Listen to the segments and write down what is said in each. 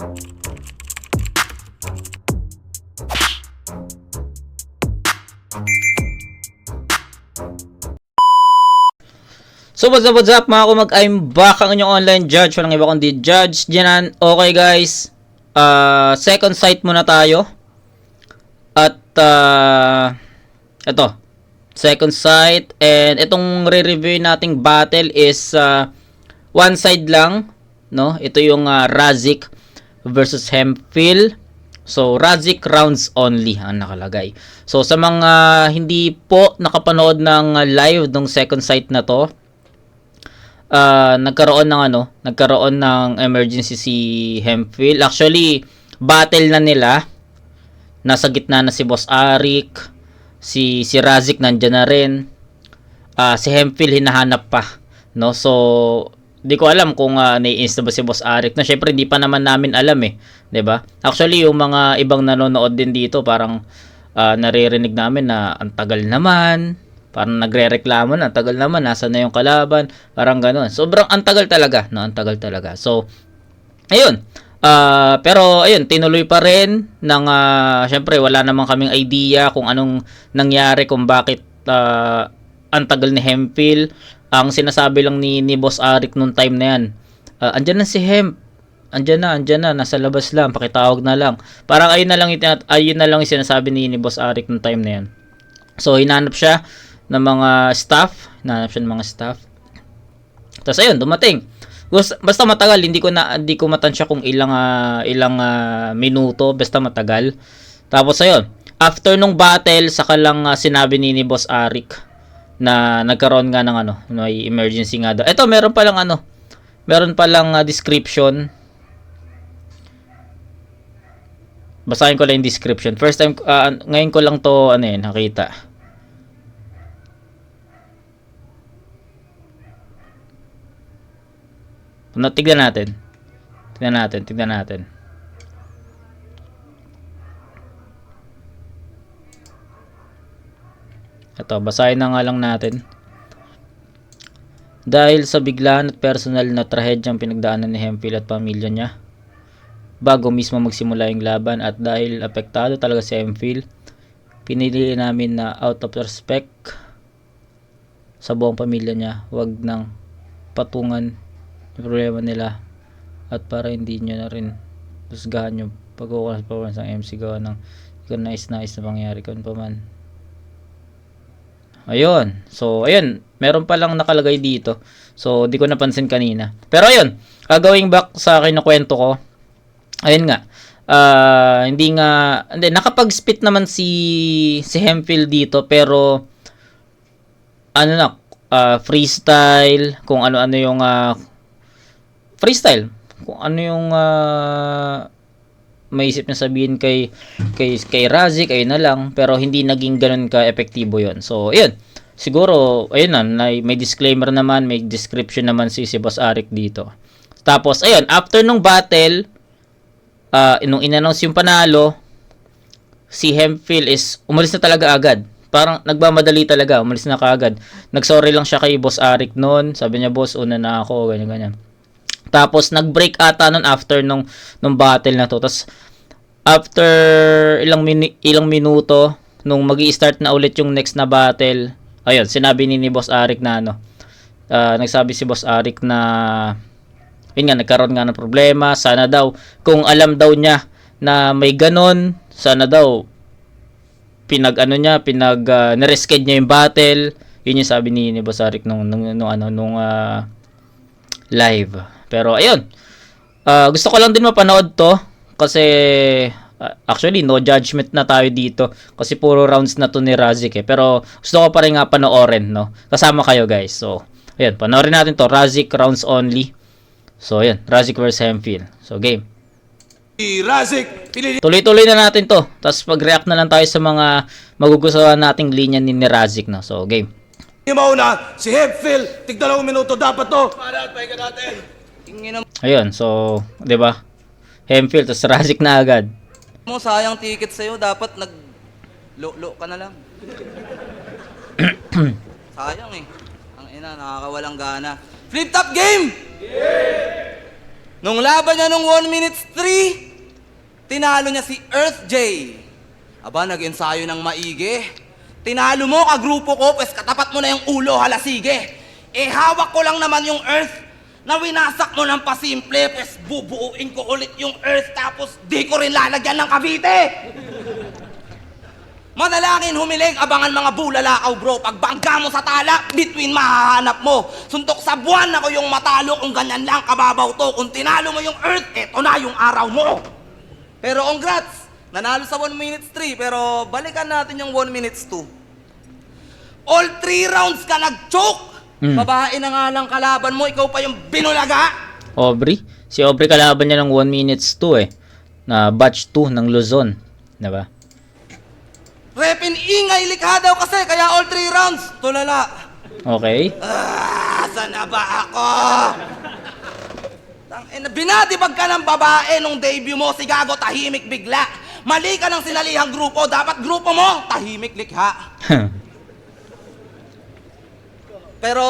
So what's up, what's up mga kumag, I'm back ang inyong online judge, walang iba kundi judge Janan. Okay guys, uh, second sight muna tayo. At uh, ito, second sight and itong re-review nating battle is uh, one side lang, no? Ito yung uh, Razik versus Hemphill. So, Razik rounds only ang nakalagay. So, sa mga hindi po nakapanood ng uh, live ng second sight na to, ah, nagkaroon ng ano, nagkaroon ng emergency si Hemphill. Actually, battle na nila. Nasa gitna na si Boss Arik, si si Razik nandiyan na rin. Ah, si Hemphill hinahanap pa, no? So, di ko alam kung uh, nai-insta ba si Boss Arik. Na syempre hindi pa naman namin alam eh, 'di ba? Actually, yung mga ibang nanonood din dito parang ah, naririnig namin na ang tagal naman, Parang nagre-reklamo na, ang tagal naman, nasa na yung kalaban, parang gano'n. Sobrang antagal talaga, no? Antagal talaga. So, ayun. Ah, pero ayun, tinuloy pa rin ng ah, syempre wala namang kaming idea kung anong nangyari kung bakit ah, ang tagal ni Hemphill. Ang sinasabi lang ni, ni Boss Arik nung time na yan, ah, andyan na si Hemp. Andyan na, andyan na, nasa labas lang, pakitawag na lang. Parang ayun na lang, itinat- ayun na lang yung sinasabi ni, ni Boss Arik nung time na yan. So, hinanap siya ng mga staff. Hinanap siya ng mga staff. Tapos, ayun, dumating. Basta, matagal, hindi ko na hindi ko matansya kung ilang ah, ilang ah, minuto, basta matagal. Tapos ayun, after nung battle, saka lang ah, sinabi ni, ni Boss Arik na nagkaroon nga ng ano, may emergency nga daw. Ito, meron pa lang ano, meron pa lang ah, description. Basahin ko lang yung description. First time, ah, ngayon ko lang to, ano yun, nakita. No, tignan natin. Tignan natin, tignan natin. Ito, basahin na nga lang natin. Dahil sa biglaan at personal na trahedyang pinagdaanan ni Hemphill at pamilya niya, bago mismo magsimula yung laban at dahil apektado talaga si Hemphill, pinili namin na out of respect sa buong pamilya niya, wag nang patungan yung problema nila at para hindi nyo na rin husgahan yung pag-uuklas performance ng MC gawa ng kung nais-nais na pangyari kung pa man. Ayun. So, ayun. Meron pa lang nakalagay dito. So, di ko napansin kanina. Pero ayun. Uh, going back sa akin na kwento ko. Ayun nga. Ah, hindi nga hindi nakapag-spit naman si si Hemphill dito pero ano na ah, freestyle kung ano-ano yung ah, freestyle kung ano yung ah, maisip niya sabihin kay kay kay Razik ayun na lang pero hindi naging ganun ka epektibo yon so ayun siguro ayun na may disclaimer naman may description naman si si Boss Arik dito. Tapos ayun after nung battle ah nung inannounce yung panalo si Hemphill is umalis na talaga agad. Parang nagmamadali talaga umalis na kaagad. Nagsorry lang siya kay Boss Arik noon. Sabi niya boss una na ako ganyan ganyan tapos nag-break ata nun after nung nung battle na to. Tapos after ilang mini, ilang minuto nung magi-start na ulit yung next na battle, ayun, sinabi ni, ni Boss Arik na ano. ah, nagsabi si Boss Arik na yun nga nagkaroon nga ng problema, sana daw kung alam daw niya na may ganon, sana daw pinag ano niya, pinag uh, niya yung battle. Yun yung sabi ni, ni Boss Arik nung, nung, nung ano nung ah, live. Pero ayun. Ah, gusto ko lang din mapanood to kasi ah, actually no judgment na tayo dito kasi puro rounds na to ni Razik eh. Pero gusto ko pa rin nga panoorin no. Kasama kayo guys. So, ayun, panoorin natin to Razik rounds only. So, ayun, Razik versus Hemphill. So, game. Si Razik, Tuloy-tuloy na natin to. Tapos pag-react na lang tayo sa mga magugustuhan nating linya ni, ni Razik no. So, game. mauna, si Hemphill, tig dalawang minuto dapat to. Para at pahinga natin. Ayun, so, 'di ba? Hemphill tapos Razik na agad. mo, sayang ticket sa'yo. Dapat nag... Lo-lo ka na lang. sayang eh. Ang ina, nakakawalang gana. Flip top game! Eh. Nung laban niya nung 1 minutes 3, tinalo niya si Earth J. Aba, nag-ensayo ng maigi. Tinalo mo ka grupo ko, pues katapat mo na yung ulo, halasige. Eh, hawak ko lang naman yung Earth na winasak mo ng pasimple, pues bubuuin ko ulit yung Earth tapos di ko rin lalagyan ng Cavite. Manalangin, humiling, abangan mga bulalakaw bro. Pagbangga mo sa tala, between mahahanap mo. Suntok sa buwan ako yung matalo kung ganyan lang kababaw to. Kung tinalo mo yung earth, eto na yung araw mo. Pero congrats, nanalo sa 1 minutes 3, pero balikan natin yung 1 minutes 2. All 3 rounds ka nag-choke. Hmm. Babae na nga lang kalaban mo, ikaw pa yung binulaga. Aubrey. Si Aubrey kalaban niya ng 1 minutes 2 eh. Na batch 2 ng Luzon. Diba? Repin ingay likha daw kasi, kaya all 3 rounds. Tulala. Okay. Ah, saan na ba ako? Tangina, binatibag ka ng babae nung debut mo, si Gago tahimik bigla. Mali ka ng sinalihang grupo, dapat grupo mo, tahimik likha. Pero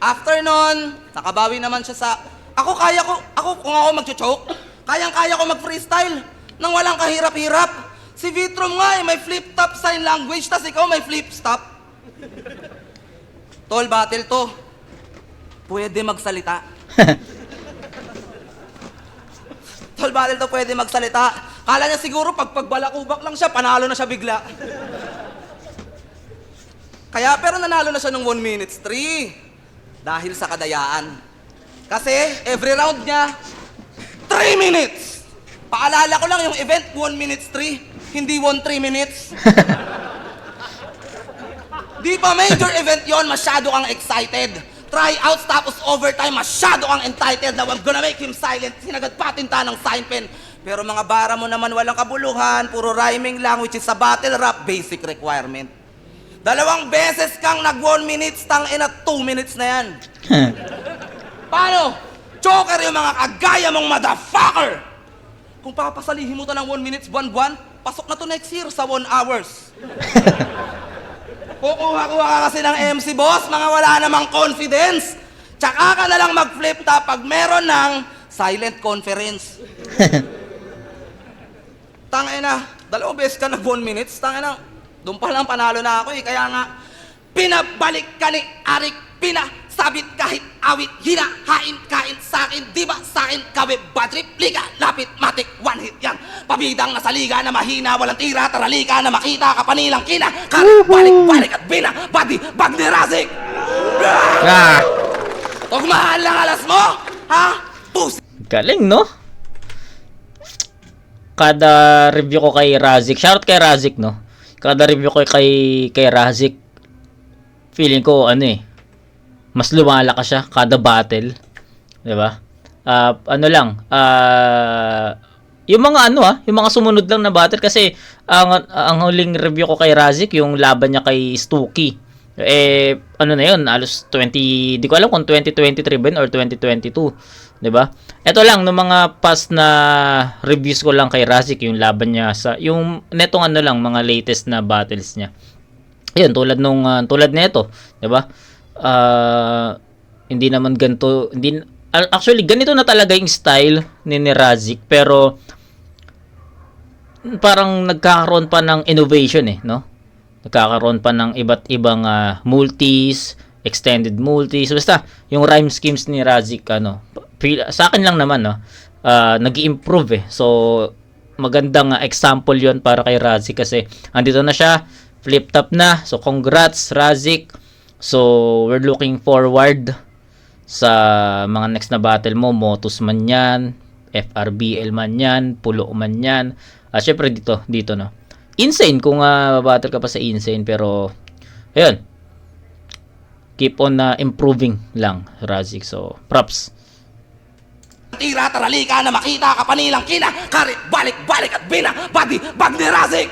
after nun, nakabawi naman siya sa... Ako kaya ko, ako kung ako magcho-choke, kayang-kaya ko mag-freestyle nang walang kahirap-hirap. Si Vitrom nga eh, may flip-top sign language, tas ikaw may flip-stop. Tol, battle to. Pwede magsalita. Tol, battle to pwede magsalita. Kala niya siguro pag pagbalakubak lang siya, panalo na siya bigla. Kaya pero nanalo na siya ng 1 minutes 3. Dahil sa kadayaan. Kasi every round niya, 3 minutes! Paalala ko lang yung event, 1 minutes 3. Hindi 1 3 minutes. Di pa major event yon, masyado kang excited. Tryouts tapos overtime, masyado kang entitled. Now I'm gonna make him silent. Sinagad patinta ng sign pen. Pero mga bara mo naman walang kabuluhan, puro rhyming lang, which is sa battle rap, basic requirement. Dalawang beses kang nag 1 minutes, tang ina 2 minutes na yan. Paano? Choker yung mga kagaya mong motherfucker! Kung papasalihin mo to ng 1 minutes, buwan-buwan, pasok na to next year sa 1 hours. Kukuha-kuha ka kasi ng MC boss, mga wala namang confidence. Tsaka ka na lang mag-flip top pag meron ng silent conference. Tangina, dalawang beses ka nag 1 minutes, tangina, doon pa lang panalo na ako eh. Kaya nga, pinabalik ka ni Arik Pina, sabit kahit awit, hinahain kain sa akin, di ba sa akin kawe bad trip, liga, lapit, matik, one hit yan. Pabidang nasa liga na mahina, walang tira, taralika na makita, kapanilang kina, karit, balik, balik at bina, body, bag ni Razik. ah, Tugmahan lang alas mo, ha? Pusi. galing no? Kada review ko kay Razik, shoutout kay Razik no? Kada review ko kay, kay Razik, feeling ko ano eh, mas lumalakas siya kada battle. 'Di ba? Ah, ano lang, ah yung mga ano ah, yung mga sumunod lang na battle kasi ang ang huling review ko kay Razik yung laban niya kay Stuki. Eh ano na yun, alos 20, di ko alam kung 2023 ba or 2022, 'di ba? Ito lang no mga past na reviews ko lang kay Razik yung laban niya sa yung netong ano lang mga latest na battles niya. Ayun, tulad nung ah, tulad nito, 'di ba? Ah, hindi naman ganito, hindi al- actually ganito na talaga yung style ni, ni Razik pero parang nagkakaroon pa ng innovation eh, no? Nagkakaroon pa ng iba't ibang ah, multis, extended multis, basta yung rhyme schemes ni Razik ano, feel- sa akin lang naman no, ah, nag-improve eh. So magandang ah, example 'yon para kay Razik kasi andito na siya, flip top na. So congrats Razik. So we're looking forward sa mga next na battle mo, Motus man yan, FRBL man yan, Pulo man yan. Ah, syempre dito, dito no. Insane kung uh, battle ka pa sa Insane pero ayun. Keep on na improving lang, Razik. So, props. Tira, taralika na makita, kapanilang kina, karit, balik, balik at bina, body, bag ni Razik.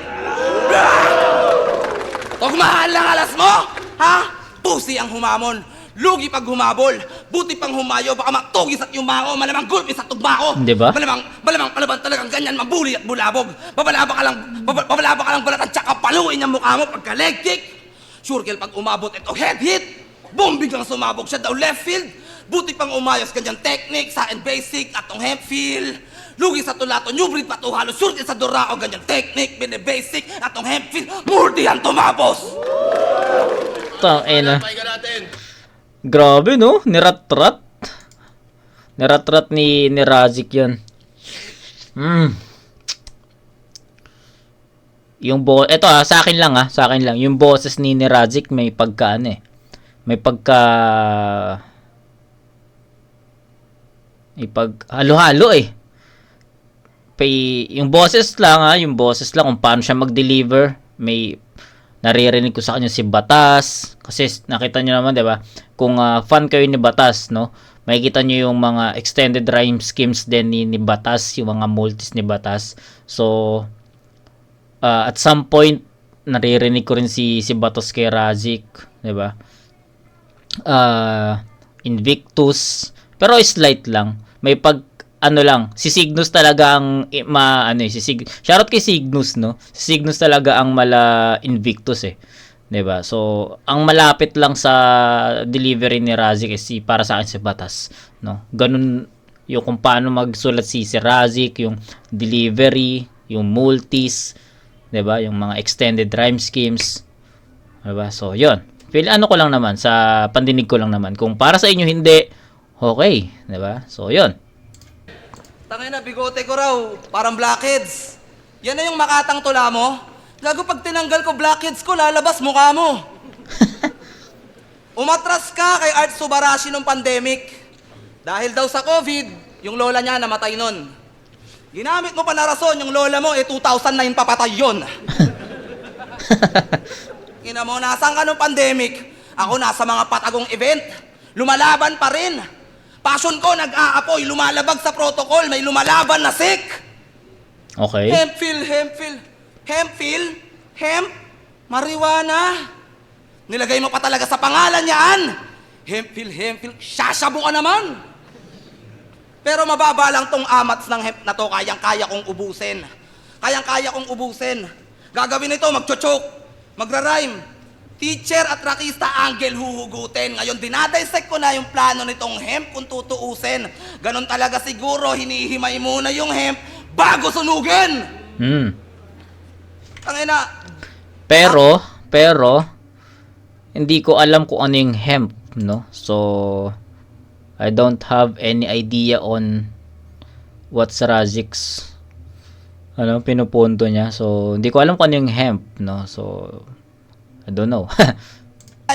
Tugmahan lang alas mo, ha? Pusi ang humamon. Lugi pag humabol, buti pang humayo, baka matugis at yumango, malamang gulpi sa tugma ko. Di ba? Malamang, malamang palaban talagang ganyan, mabuli at bulabog. Babalaba ka lang, baba- babalaba ka lang balat at tsaka paluin ang mukha mo pagka leg kick. Sure, pag umabot ito, head hit. Boom, biglang sumabog siya daw left field. Buti pang umayos kanyang technique sa and basic atong hemp feel. Lugi sa tulato, new breed pa to halos surti sa durao ganyang technique, bine basic atong hemp feel. Murdihan tumapos! Tang ina. Natin. Grabe no, niratrat. Niratrat ni ni Razik 'yan. Hmm. Yung bo eto ah, sa akin lang ah, sa akin lang. Yung boses ni ni Razik may pagka ano eh. May pagka may pag halo-halo eh. Pay, yung boses lang ah, yung boses lang kung paano siya mag-deliver, may naririnig ko sa kanya si Batas. Kasi nakita niyo naman 'di ba? Kung ah, fan kayo ni Batas no? Makikita niyo yung mga extended rhyme schemes din ni, ni Batas yung mga multis ni Batas. So ah, at some point naririnig ko rin si si Batas kay Razik 'di ba? Ah Invictus. Pero slight lang may pag ano lang, si Cygnus talaga ang i- ma ano eh, si Sig Shoutout kay Cygnus no. Si Cygnus talaga ang mala Invictus eh. 'Di ba? So, ang malapit lang sa delivery ni Razik is si para sa akin si Batas, no. Ganun yung kung paano magsulat si, si Razik, yung delivery, yung multis, 'di ba? Yung mga extended rhyme schemes. 'Di ba? So, 'yon. Feel ano ko lang naman sa pandinig ko lang naman. Kung para sa inyo hindi, okay, 'di ba? So, 'yon. Tangay na, bigote ko raw. Parang blackheads. Yan na yung makatang tula mo. Gago pag tinanggal ko blackheads ko, lalabas mukha mo. Umatras ka kay Art Subarashi nung pandemic. Dahil daw sa COVID, yung lola niya namatay nun. Ginamit mo pa na rason, yung lola mo, eh 2009 papatay yun. Ina mo, nasaan ka nung pandemic? Ako nasa mga patagong event. Lumalaban pa rin. Passion ko, nag-aapoy, lumalabag sa protocol, may lumalaban na sick. Okay. Hempfil, hempfil, hempfil, hemp, marijuana. Nilagay mo pa talaga sa pangalan yan. Hempfil, hempfil, sasabo ka naman. Pero mababa lang tong amats ng hemp na to, kayang-kaya kong ubusin. Kayang-kaya kong ubusin. Gagawin ito, magchochok, magra-rhyme. Teacher at rakista angle huhugutin. Ngayon dinadissect ko na yung plano nitong hemp kung tutuusin. Ganon talaga siguro, hinihimay muna yung hemp bago sunugin. Hmm. Tangina, Pero, pero, hindi ko alam kung ano yung hemp, no? So, I don't have any idea on what's Razik's ano, pinupunto niya. So, hindi ko alam kung ano yung hemp, no? So, I don't know.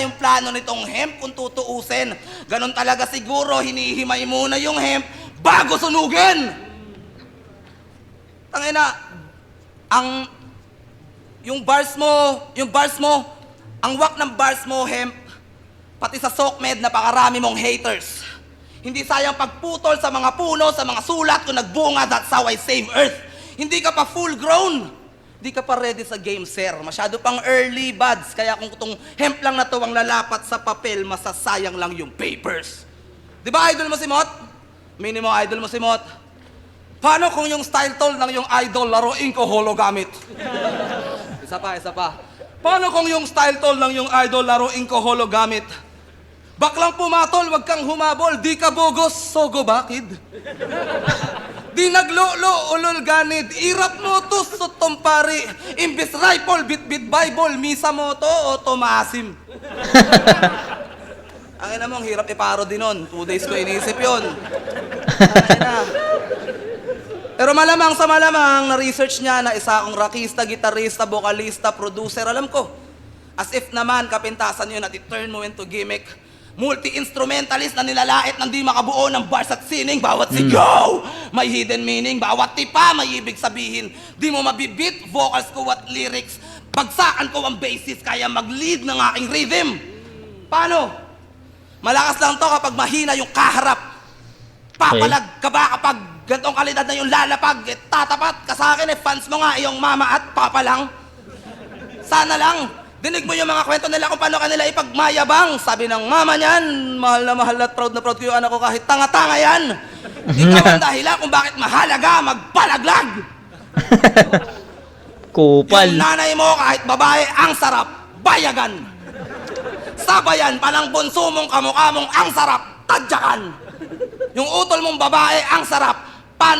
yung plano nitong hemp kung tutuusin. Ganon talaga siguro, hinihimay muna yung hemp bago sunugin. Tangina, ang yung bars mo, yung bars mo, ang wak ng bars mo, hemp, pati sa SOCMED, napakarami mong haters. Hindi sayang pagputol sa mga puno, sa mga sulat kung nagbunga, that's how I save Earth. Hindi ka pa full grown. Hindi ka pa ready sa game, sir. Masyado pang early buds. Kaya kung itong hemp lang na to ang lalapat sa papel, masasayang lang yung papers. Di ba idol mo si Mot? Minimo idol mo si Mot. Paano kung yung style tol ng yung idol laruin ko hologamit? isa pa, isa pa. Paano kung yung style tol ng yung idol laruin ko hologamit? Baklang pumatol, wag kang humabol, di ka bogos, sogo bakid. Di naglolo, ulol ganid, irap mo to sa tompari. Imbis rifle, bit-bit bible, misa mo to o tumasim. Ang ina mo, ang hirap iparo din nun. Two days ko iniisip yun. Ang ina. Pero malamang sa malamang, na-research niya na isa akong rockista, gitarista, vocalista, producer, alam ko. As if naman, kapintasan yun at it-turn mo into gimmick. Multi-instrumentalist na nilalait ng di makabuo ng bars at sining. Bawat sigaw, may hidden meaning. Bawat tipa, may ibig sabihin. Di mo mabibit vocals ko at lyrics. Bagsakan ko ang basis, kaya mag-lead ng aking rhythm. Paano? Malakas lang to kapag mahina yung kaharap. Papalag ka ba kapag gantong kalidad na yung lalapag? Eh, tatapat ka sa akin eh, fans mo nga iyong mama at papa lang. Sana lang, dinig mo yung mga kwento nila kung paano kanila ipagmayabang. Sabi ng mama niyan, mahal na mahal at proud na proud ko yung anak ko kahit tanga-tanga yan. Ikaw ang dahilan kung bakit mahalaga magpalaglag. Kupal. Yung nanay mo kahit babae, ang sarap, bayagan. Sabayan, palang bunso mong kamukha mong ang sarap, tadyakan. Yung utol mong babae, ang sarap. Pa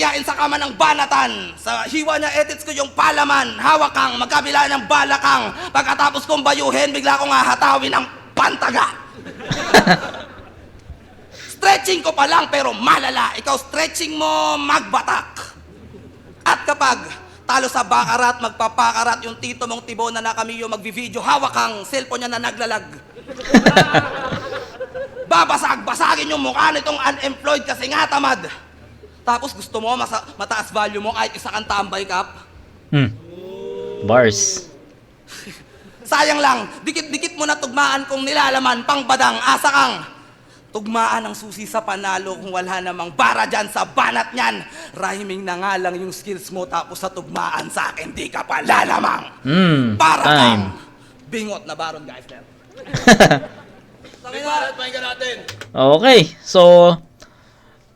naman. Ayain sa kama ng banatan. Sa hiwa niya, edits ko yung palaman. Hawak kang, magkabila ng balakang. Pagkatapos kong bayuhin, bigla kong hahatawin ng pantaga. stretching ko pa lang, pero malala. Ikaw, stretching mo, magbatak. At kapag talo sa bakarat, magpapakarat yung tito mong tibo na nakamiyo magvi-video, hawak kang cellphone niya na naglalag. Babasag, basagin yung mukha nitong unemployed kasi nga tamad. Tapos gusto mo masa- mataas value mo kahit isa kang tambay kap. Hmm. Bars. Sayang lang, dikit-dikit mo na tugmaan kung nilalaman, pang badang, asa kang. Tugmaan ang susi sa panalo kung wala namang bara dyan sa banat niyan. Rhyming na nga lang yung skills mo tapos sa tugmaan sa akin di ka pa lalamang. Hmm. Para Time. kang bingot na baron guys. Tangina. Barat, pakinggan natin. Okay. So,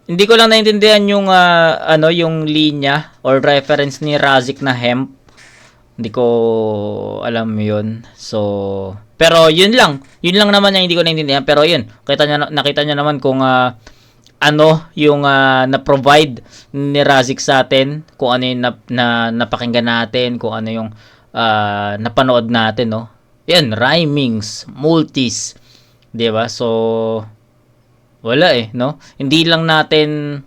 hindi ko lang naintindihan yung ah, ano yung linya or reference ni Razik na hemp. Hindi ko alam yun. So, pero yun lang. Yun lang naman yung hindi ko naintindihan. Pero yun, kita niya, nakita niya naman kung ah, ano yung ah, na-provide ni Razik sa atin, kung ano yung na, na, napakinggan natin, kung ano yung ah, napanood natin, no? Yan, rhymings, multis, 'di ba? So, wala eh, no? Hindi lang natin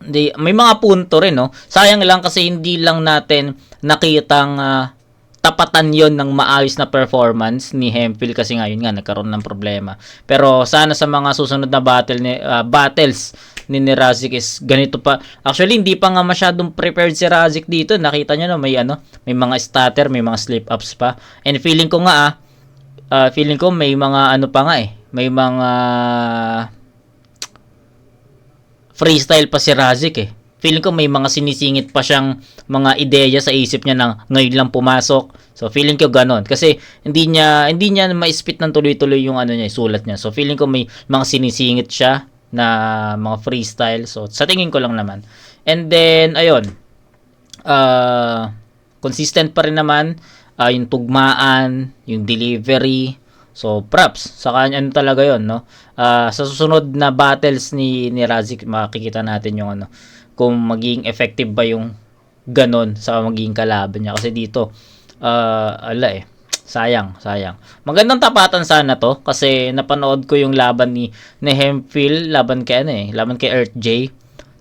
hindi, may mga punto rin, no? Sayang lang kasi hindi lang natin nakitang ah, tapatan yon ng maayos na performance ni Hemphill kasi ngayon nga nagkaroon ng problema. Pero sana sa mga susunod na battle ni ah, battles ni, Razik is ganito pa. Actually hindi pa nga masyadong prepared si Razik dito. Nakita niyo no may ano, may mga stutter, may mga slip ups pa. And feeling ko nga ah, ah, feeling ko may mga ano pa nga eh. May mga freestyle pa si Razik eh. Feeling ko may mga sinisingit pa siyang mga ideya sa isip niya na ngayon lang pumasok. So feeling ko ganon kasi hindi niya hindi niya ma-spit ng tuloy-tuloy yung ano niya, sulat niya. So feeling ko may mga sinisingit siya na mga freestyle. So sa tingin ko lang naman. And then ayun. Uh, consistent pa rin naman ah, yung tugmaan, yung delivery. So, props. Sa kanya, ano talaga yon no? Ah, sa susunod na battles ni, ni Razik, makikita natin yung ano, kung magiging effective ba yung ganon sa magiging kalaban niya. Kasi dito, ah, ala eh, sayang, sayang. Magandang tapatan sana to, kasi napanood ko yung laban ni, ni Hemphill, laban kay ano eh, laban kay Earth J.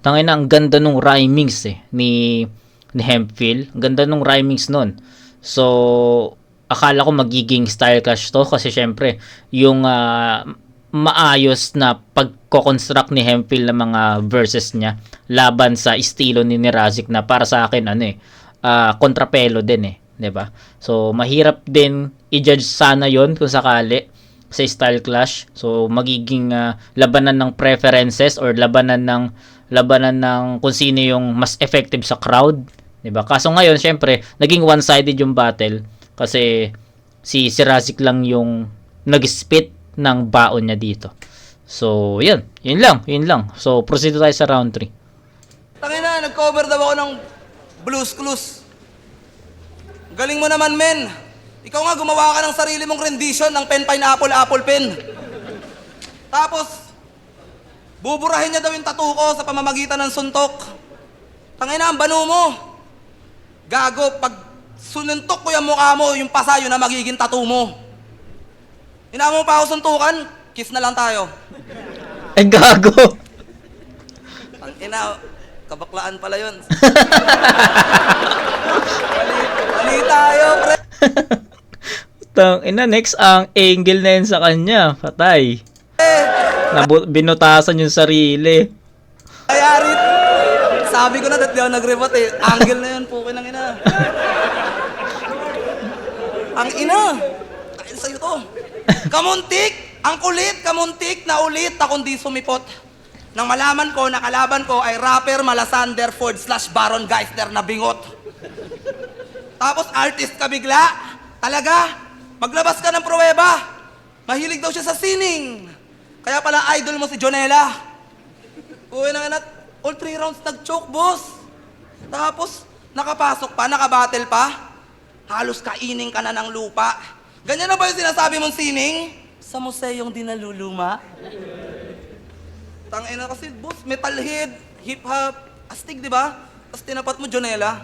Tangin na, ang ganda nung rhymings eh, ni, ni Hemphill. Ang ganda nung rhymings nun. So, akala ko magiging style clash to kasi syempre yung ah, maayos na pagko-construct ni Hemphill ng mga verses niya laban sa estilo ni, Razik na para sa akin ano eh ah, kontrapelo din eh 'di ba? So mahirap din i-judge sana yon kung sakali sa style clash. So magiging ah, labanan ng preferences or labanan ng labanan ng kung sino yung mas effective sa crowd 'di ba? Kaso ngayon syempre naging one-sided yung battle kasi si si Razik lang yung nag-spit ng baon niya dito. So, yun. Yun lang. Yun lang. So, proceed tayo sa round 3. Tangina, nag-cover daw ako ng Blues Clues. Galing mo naman, men. Ikaw nga gumawa ka ng sarili mong rendition ng pen pineapple apple pen. Tapos, buburahin niya daw yung tattoo ko sa pamamagitan ng suntok. Tangina, ang banu mo. Gago, pag sununtok ko yung mukha mo, yung pasayo na magiging tattoo mo. Ina mo pa ako suntukan, kiss na lang tayo. Ay, gago! Ang ina, kabaklaan pala yun. mali, mali tayo, pre. Tang, ina, next ang angle na yun sa kanya. Patay. Nabu- binutasan yung sarili. Ayari. Sabi ko na, dati ako nag-rebut eh. Angle na yun, pukin ng ina. Ang ina. Kain sa'yo to. Kamuntik! Ang kulit, kamuntik na ulit akong di sumipot. Nang malaman ko na kalaban ko ay rapper Malasander Ford slash Baron Geisler na bingot. Tapos artist ka bigla. Talaga? Maglabas ka ng pruweba. Mahilig daw siya sa sining. Kaya pala idol mo si Jonella. Uwi na nga na, all three rounds nag-choke, boss. Tapos, nakapasok pa, nakabattle pa. Halos kainin ka na ng lupa. Ganyan na ba yung sinasabi mong sining? Sa museyong di naluluma? Tangina kasi, boss, metalhead, hip-hop, astig, di ba? Tapos tinapat mo, Jonela.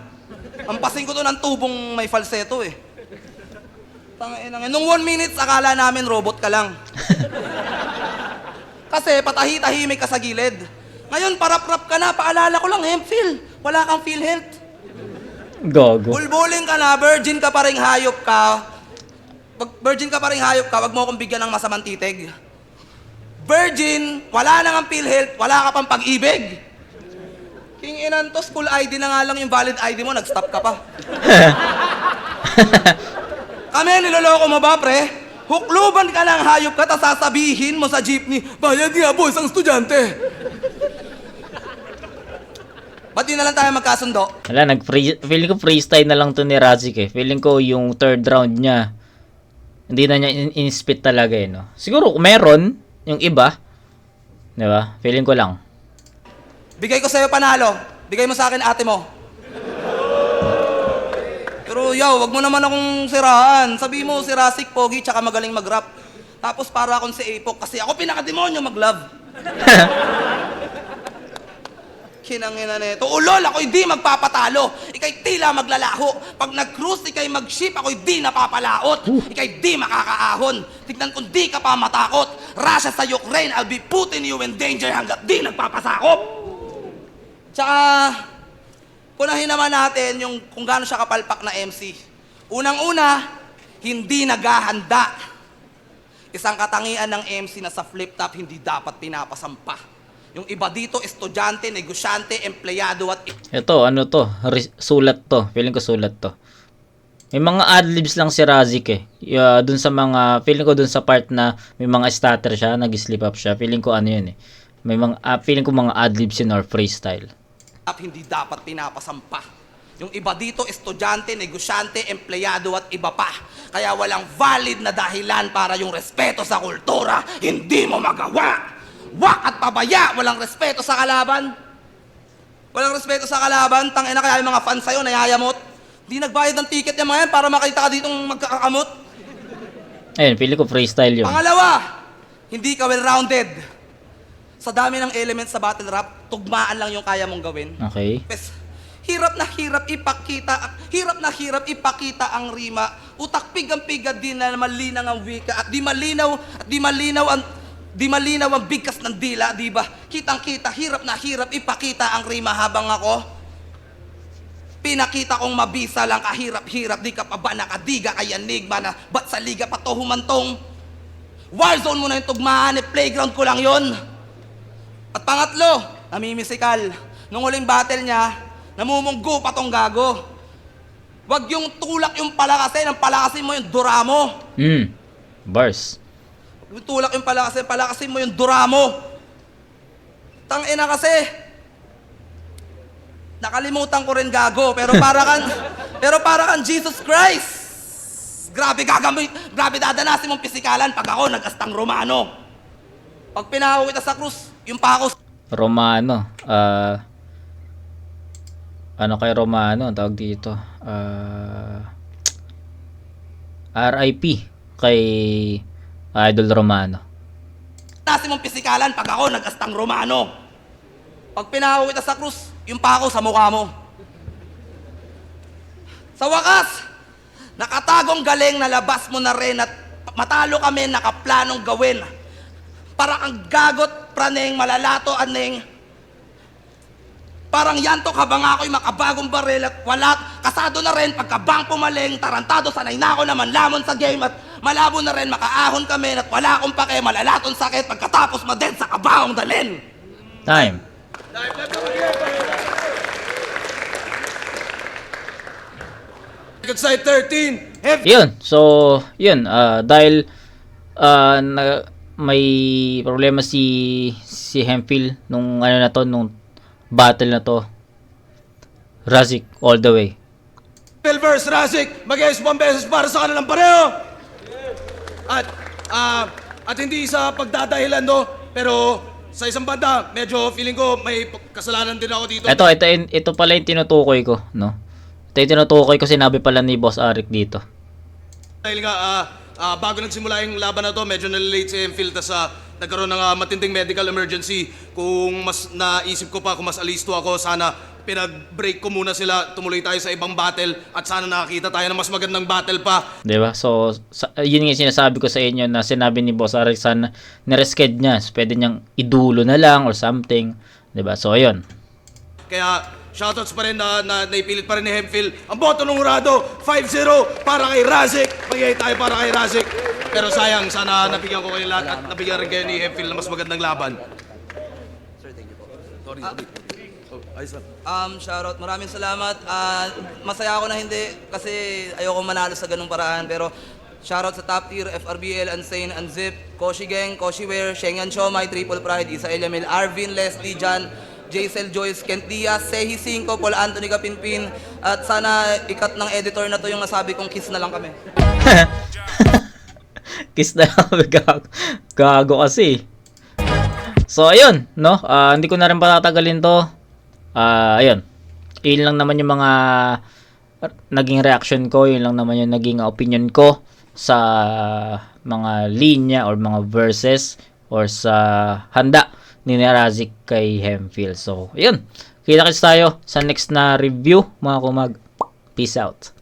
Ampasin ko to ng tubong may falsetto eh. Tangina nga. Nung one minute, akala namin robot ka lang. Kasi patahi-tahimik ka sa gilid. Ngayon, parap-rap ka na, paalala ko lang, Hempfil. Wala kang feel health. Gago. Bulbuling ka na, virgin ka pa rin hayop ka. Pag virgin ka pa rin hayop ka, wag mo akong bigyan ng masamang titig. Virgin, wala nang ang PhilHealth, wala ka pang pag-ibig. King inan to, school ID na nga lang yung valid ID mo, nag-stop ka pa. Kami, niloloko mo ba, pre? Hukluban ka ng hayop ka, tapos sasabihin mo sa jeepney, bayad nga, boys, ang estudyante. Ba't di na lang tayo magkasundo? Wala, nag feeling ko freestyle na lang to ni Razik eh. Feeling ko yung third round niya, hindi na niya in- in-spit talaga eh, no? Siguro, meron, yung iba, di ba? Feeling ko lang. Bigay ko sa'yo panalo. Bigay mo sa akin ate mo. Pero yo, wag mo naman akong sirahan. Sabi mo, si Rasik, Pogi, tsaka magaling mag-rap. Tapos para akong si Apok kasi ako pinakademonyo mag-love. Kinangina nito. Ulol, ako hindi magpapatalo. Ikay tila maglalaho. Pag nag-cruise, ikay mag-ship, ako hindi napapalaot. Ikay di makakaahon. Tignan kung di ka pa matakot. Russia sa Ukraine, I'll be putting you in danger hanggat di nagpapasakop. Tsaka, punahin naman natin yung kung gaano siya kapalpak na MC. Unang-una, hindi naghahanda. Isang katangian ng MC na sa flip top hindi dapat pinapasampa. Yung iba dito, estudyante, negosyante, empleyado at Ito, ano to? Re- sulat to. Feeling ko sulat to. May mga adlibs lang si Razik eh. Yeah, dun sa mga, feeling ko dun sa part na may mga stutter siya, nag-slip up siya. Feeling ko ano yun eh. May mga, ah, feeling ko mga adlibs yun or freestyle. up hindi dapat pinapasampa. Yung iba dito, estudyante, negosyante, empleyado at iba pa. Kaya walang valid na dahilan para yung respeto sa kultura hindi mo magawa. Wak at pabaya, walang respeto sa kalaban. Walang respeto sa kalaban, tangina kaya yung mga fans sa'yo nayayamot. Di nagbayad ng ticket yung mga yan para makita ka ditong magkakakamot. Ayun, feeling ko freestyle yun. Pangalawa, hindi ka well-rounded. Sa dami ng elements sa battle rap, tugmaan lang yung kaya mong gawin. Okay. Pes, hirap na hirap ipakita, hirap na hirap ipakita ang rima. Utak pigang-piga din na malinaw ang wika at di malinaw at di malinaw ang di malinaw ang bigkas ng dila, di ba? Kitang-kita, hirap na hirap ipakita ang rima habang ako Pinakita kong mabisa lang kahirap-hirap, di ka pa ba nakadiga kay enigma na ba't sa liga pa to humantong? Warzone mo na yung tugmaan, eh, playground ko lang yon. At pangatlo, namimisikal. Nung huling battle niya, namumunggo pa tong gago. Wag yung tulak yung palakasin, ang palakasin mo yung dura mo. Hmm. Bars. Tulak yung palakasin, palakasin mo yung dura mo. Tangina kasi. Nakalimutan ko rin gago, pero para kan pero para kan Jesus Christ. Grabe gagamit, grabe dadanasin mong pisikalan pag ako nag-astang Romano. Pag pinahaw kita sa krus, yung pa ako Romano. Ah... ano kay Romano? Ang tawag dito. Ah... RIP kay Idol Romano. Nasi mong pisikalan pag ako nag-astang Romano. Pag pinahaw kita sa krus, yung pa ako sa mukha mo. Sa wakas, nakatagong galing na labas mo na rin at matalo kami nakaplanong gawin. Para ang gagot, praneng, malalato, aneng. Parang yantok habang ako'y makabagong baril at wala, kasado na rin pagkabang pumaling, tarantado sanay na ako naman lamon sa game at malabo na rin makaahon kami at wala akong pake, malalaton sakit pagkatapos maden sa kabahong dalin. Time. Good side 13. Heavy Yun. So, yun. ah, dahil ah, na, may problema si si Hemphill nung ano na to, nung battle na to. Razik all the way. versus Rasik. Mag-ayos beses para sa kanilang pareho. At, ah, at hindi sa pagdadahilan, no? Pero sa isang banda, medyo feeling ko may kasalanan din ako dito. Ito, ito, ito pala yung tinutukoy ko, no? Ito yung tinutukoy ko, sinabi pala ni Boss Arik dito. Dahil nga, ah, ah, bago nagsimula yung laban na to, medyo nalilate si Enfield ah, nagkaroon ng ah, matinding medical emergency. Kung mas naisip ko pa, kung mas alisto ako, sana pinag-break ko muna sila, tumuloy tayo sa ibang battle at sana nakakita tayo ng mas magandang battle pa. 'Di ba? So sa, yun nga yung sinasabi ko sa inyo na sinabi ni Boss Alex na niresced niya. So, pwede niyang idulo na lang or something, 'di ba? So ayun. Kaya shoutouts pa rin na, na naipilit pa rin ni Hemphill. Ang boto ng Urado, 5-0 para kay Razik. Magigay tayo para kay Razik. Pero sayang, sana nabigyan ko kayo lahat at nabigyan rin kayo ni Hemphill na mas magandang laban. Sorry, sorry. Oh, ayos lang. Um, shoutout, maraming salamat. Ah, masaya ako na hindi kasi ayoko manalo sa ganung paraan. Pero shoutout sa top tier, FRBL, Unsane, Unzip, Koshi Gang, Koshi Wear, Shengan Shomai, Triple Pride, Isa Elamil, Arvin, Leslie, Jan, Jaisel Joyce, Kent Diaz, Sehi Cinco, Paul Anthony Kapinpin, at sana ikat ng editor na to yung nasabi kong kiss na lang kami. Kiss na lang, gago, kasi. So, ayun, no? Ah, hindi ko na rin patatagalin to. Ah, ayun. Yun lang naman yung mga naging reaction ko, yun lang naman yung naging opinion ko sa mga linya or mga verses or sa handa ni Narazik kay Hemfield. So, ayun. Kita-kits tayo sa next na review, mga kumag. Peace out.